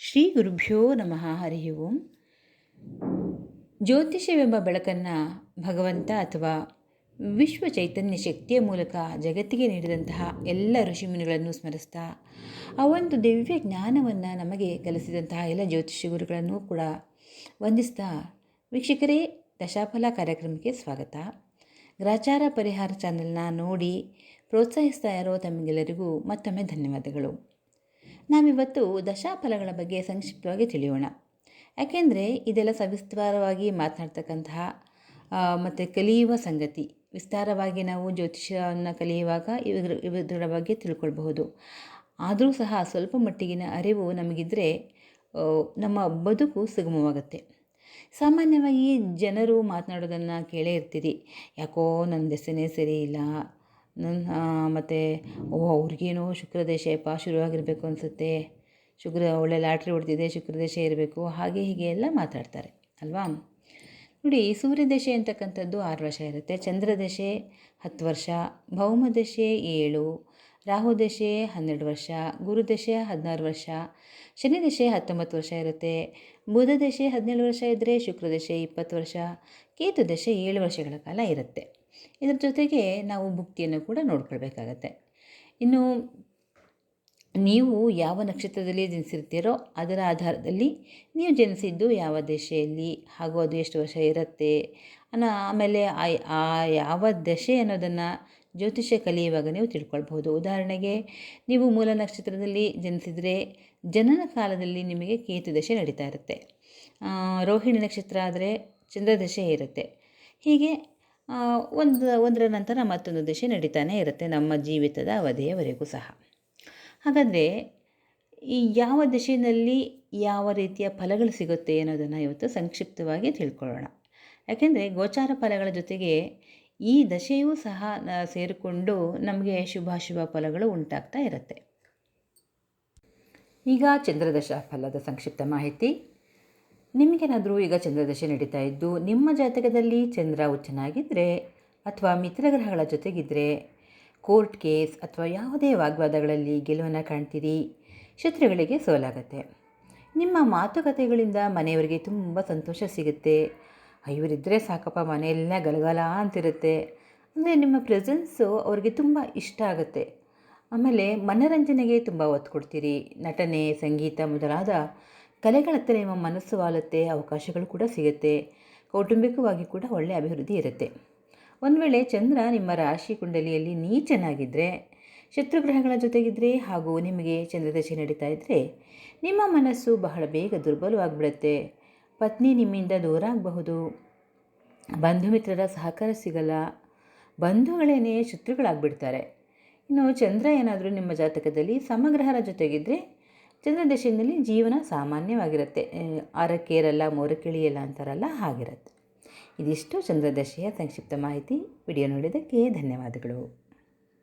ಶ್ರೀ ಗುರುಭ್ಯೋ ನಮಃ, ಹರಿ ಓಂ. ಜ್ಯೋತಿಷ್ಯವೆಂಬ ಬೆಳಕನ್ನು ಭಗವಂತ ಅಥವಾ ವಿಶ್ವ ಚೈತನ್ಯ ಶಕ್ತಿಯ ಮೂಲಕ ಜಗತ್ತಿಗೆ ನೀಡಿದಂತಹ ಎಲ್ಲ ಋಷಿಮುನಿಗಳನ್ನು ಸ್ಮರಿಸ್ತಾ, ಆ ಒಂದು ದಿವ್ಯ ಜ್ಞಾನವನ್ನು ನಮಗೆ ಕಲಿಸಿದಂತಹ ಎಲ್ಲ ಜ್ಯೋತಿಷ್ಯ ಗುರುಗಳನ್ನು ಕೂಡ ವಂದಿಸ್ತಾ, ವೀಕ್ಷಕರೇ, ದಶಾಫಲ ಕಾರ್ಯಕ್ರಮಕ್ಕೆ ಸ್ವಾಗತ. ಗ್ರಾಚಾರ ಪರಿಹಾರ ಚಾನೆಲ್ನ ನೋಡಿ ಪ್ರೋತ್ಸಾಹಿಸ್ತಾ ಇರೋ ತಮಗೆಲ್ಲರಿಗೂ ಮತ್ತೊಮ್ಮೆ ಧನ್ಯವಾದಗಳು. ನಾವಿವತ್ತು ದಶಾಫಲಗಳ ಬಗ್ಗೆ ಸಂಕ್ಷಿಪ್ತವಾಗಿ ತಿಳಿಯೋಣ. ಯಾಕೆಂದರೆ ಇದೆಲ್ಲ ಸವಿಸ್ತಾರವಾಗಿ ಮಾತನಾಡ್ತಕ್ಕಂತಹ ಮತ್ತು ಕಲಿಯುವ ಸಂಗತಿ. ವಿಸ್ತಾರವಾಗಿ ನಾವು ಜ್ಯೋತಿಷ್ಯವನ್ನು ಕಲಿಯುವಾಗ ಇದ್ರ ಇವರ ಬಗ್ಗೆ ತಿಳ್ಕೊಳ್ಬಹುದು. ಆದರೂ ಸಹ ಸ್ವಲ್ಪ ಮಟ್ಟಿಗಿನ ಅರಿವು ನಮಗಿದ್ದರೆ ನಮ್ಮ ಬದುಕು ಸುಗಮವಾಗುತ್ತೆ. ಸಾಮಾನ್ಯವಾಗಿ ಜನರು ಮಾತನಾಡೋದನ್ನು ಕೇಳೇ ಇರ್ತೀರಿ. ಯಾಕೋ ನನ್ನ ದೆಸೆನೇ ಸರಿ ಇಲ್ಲ ನನ್ನ ಮತ್ತು, ಓ, ಅವ್ರಿಗೇನೋ ಶುಕ್ರದೇಶಪ್ಪ ಶುರುವಾಗಿರಬೇಕು ಅನಿಸುತ್ತೆ. ಶುಕ್ರ, ಒಳ್ಳೆ ಲಾಟ್ರಿ ಹೊಡೆದಿದೆ, ಶುಕ್ರದೇಶ ಇರಬೇಕು. ಹಾಗೆ, ಹೀಗೆ ಎಲ್ಲ ಮಾತಾಡ್ತಾರೆ, ಅಲ್ವಾ? ನೋಡಿ, ಸೂರ್ಯದಶೆ ಅಂತಕ್ಕಂಥದ್ದು ಆರು ವರ್ಷ ಇರುತ್ತೆ. ಚಂದ್ರದಶೆ ಹತ್ತು ವರ್ಷ, ಭೌಮದಶೆ ಏಳು, ರಾಹುದಶೆ ಹನ್ನೆರಡು ವರ್ಷ, ಗುರುದಶೆ ಹದಿನಾರು ವರ್ಷ ಶನಿ ದಶೆ ಹತ್ತೊಂಬತ್ತು ವರ್ಷ ಇರುತ್ತೆ. ಬುಧ ದಶೆ ಹದಿನೇಳು ವರ್ಷ ಇದ್ದರೆ ಶುಕ್ರದಶೆ ಇಪ್ಪತ್ತು ವರ್ಷ ಕೇತು ದಶೆ ಏಳು ವರ್ಷಗಳ ಕಾಲ ಇರುತ್ತೆ. ಇದರ ಜೊತೆಗೆ ನಾವು ಭುಕ್ತಿಯನ್ನು ಕೂಡ ನೋಡ್ಕೊಳ್ಬೇಕಾಗತ್ತೆ. ಇನ್ನು ನೀವು ಯಾವ ನಕ್ಷತ್ರದಲ್ಲಿ ಜನಿಸಿರ್ತೀರೋ ಅದರ ಆಧಾರದಲ್ಲಿ ನೀವು ಜನಿಸಿದ್ದು ಯಾವ ದಶೆಯಲ್ಲಿ ಹಾಗೂ ಅದು ಎಷ್ಟು ವರ್ಷ ಇರುತ್ತೆ ಅನ್ನೋ ಆಮೇಲೆ ಆ ಯಾವ ದಶೆ ಅನ್ನೋದನ್ನು ಜ್ಯೋತಿಷ್ಯ ಕಲಿಯುವಾಗ ನೀವು ತಿಳ್ಕೊಳ್ಬಹುದು. ಉದಾಹರಣೆಗೆ, ನೀವು ಮೂಲ ನಕ್ಷತ್ರದಲ್ಲಿ ಜನಿಸಿದರೆ ಜನನ ಕಾಲದಲ್ಲಿ ನಿಮಗೆ ಕೇತು ದಶೆ ನಡೀತಾ ಇರುತ್ತೆ. ರೋಹಿಣಿ ನಕ್ಷತ್ರ ಆದರೆ ಚಂದ್ರದಶೆ ಇರುತ್ತೆ. ಹೀಗೆ ಒಂದು, ಒಂದರ ನಂತರ ಮತ್ತೊಂದು ದಶೆ ನಡೀತಾನೆ ಇರುತ್ತೆ ನಮ್ಮ ಜೀವಿತದ ಅವಧಿಯವರೆಗೂ ಸಹ. ಹಾಗಾದರೆ ಈ ಯಾವ ದಶೆಯಲ್ಲಿ ಯಾವ ರೀತಿಯ ಫಲಗಳು ಸಿಗುತ್ತೆ ಅನ್ನೋದನ್ನು ಇವತ್ತು ಸಂಕ್ಷಿಪ್ತವಾಗಿ ತಿಳ್ಕೊಳ್ಳೋಣ. ಯಾಕೆಂದರೆ ಗೋಚಾರ ಫಲಗಳ ಜೊತೆಗೆ ಈ ದಶೆಯೂ ಸಹ ಸೇರಿಕೊಂಡು ನಮಗೆ ಶುಭಾಶುಭ ಫಲಗಳು ಉಂಟಾಗ್ತಾ ಇರುತ್ತೆ. ಈಗ ಚಂದ್ರದಶ ಫಲದ ಸಂಕ್ಷಿಪ್ತ ಮಾಹಿತಿ. ನಿಮಗೇನಾದರೂ ಈಗ ಚಂದ್ರದಶೆ ನಡೀತಾ ಇದ್ದು ನಿಮ್ಮ ಜಾತಕದಲ್ಲಿ ಚಂದ್ರ ಉಚ್ಚನಾಗಿದ್ದರೆ ಅಥವಾ ಮಿತ್ರಗ್ರಹಗಳ ಜೊತೆಗಿದ್ದರೆ ಕೋರ್ಟ್ ಕೇಸ್ ಅಥವಾ ಯಾವುದೇ ವಾಗ್ವಾದಗಳಲ್ಲಿ ಗೆಲುವನ್ನು ಕಾಣ್ತೀರಿ, ಶತ್ರುಗಳಿಗೆ ಸೋಲಾಗುತ್ತೆ. ನಿಮ್ಮ ಮಾತುಕತೆಗಳಿಂದ ಮನೆಯವರಿಗೆ ತುಂಬ ಸಂತೋಷ ಸಿಗುತ್ತೆ. ಐವರಿದ್ದರೆ ಸಾಕಪ್ಪ ಮನೆಯೆಲ್ಲ ಗಲಗಲ ಅಂತಿರುತ್ತೆ. ಅಂದರೆ ನಿಮ್ಮ ಪ್ರೆಸೆನ್ಸು ಅವರಿಗೆ ತುಂಬ ಇಷ್ಟ ಆಗುತ್ತೆ. ಆಮೇಲೆ ಮನರಂಜನೆಗೆ ತುಂಬ ಒತ್ತು ಕೊಡ್ತೀರಿ. ನಟನೆ, ಸಂಗೀತ ಮೊದಲಾದ ಕಲೆಗಳತ್ತ ನಿಮ್ಮ ಮನಸ್ಸು ವಾಲುತ್ತೆ, ಅವಕಾಶಗಳು ಕೂಡ ಸಿಗುತ್ತೆ. ಕೌಟುಂಬಿಕವಾಗಿ ಕೂಡ ಒಳ್ಳೆಯ ಅಭಿವೃದ್ಧಿ ಇರುತ್ತೆ. ಒಂದು ವೇಳೆ ಚಂದ್ರ ನಿಮ್ಮ ರಾಶಿ ಕುಂಡಲಿಯಲ್ಲಿ ನೀಚನಾಗಿದ್ದರೆ ಶತ್ರುಗ್ರಹಗಳ ಜೊತೆಗಿದ್ದರೆ ಹಾಗೂ ನಿಮಗೆ ಚಂದ್ರದಶೆ ನಡೀತಾ ಇದ್ದರೆ ನಿಮ್ಮ ಮನಸ್ಸು ಬಹಳ ಬೇಗ ದುರ್ಬಲವಾಗಿಬಿಡುತ್ತೆ. ಪತ್ನಿ ನಿಮ್ಮಿಂದ ದೂರ ಆಗಬಹುದು. ಬಂಧು ಮಿತ್ರರ ಸಹಕಾರ ಸಿಗಲ್ಲ. ಬಂಧುಗಳೇನೇ ಶತ್ರುಗಳಾಗ್ಬಿಡ್ತಾರೆ. ಇನ್ನು ಚಂದ್ರ ಏನಾದರೂ ನಿಮ್ಮ ಜಾತಕದಲ್ಲಿ ಸಮಗ್ರಹರ ಜೊತೆಗಿದ್ದರೆ ಚಂದ್ರದಶೆಯಲ್ಲಿ ಜೀವನ ಸಾಮಾನ್ಯವಾಗಿರುತ್ತೆ. ಆರಕ್ಕೇರಲ್ಲ ಮೋರಕಿಳಿಯಲ್ಲ ಅಂತಾರಲ್ಲ ಹಾಗಿರುತ್ತೆ. ಇದಿಷ್ಟು ಚಂದ್ರದಶೆಯ ಸಂಕ್ಷಿಪ್ತ ಮಾಹಿತಿ. ವಿಡಿಯೋ ನೋಡಿದ್ದಕ್ಕೆ ಧನ್ಯವಾದಗಳು.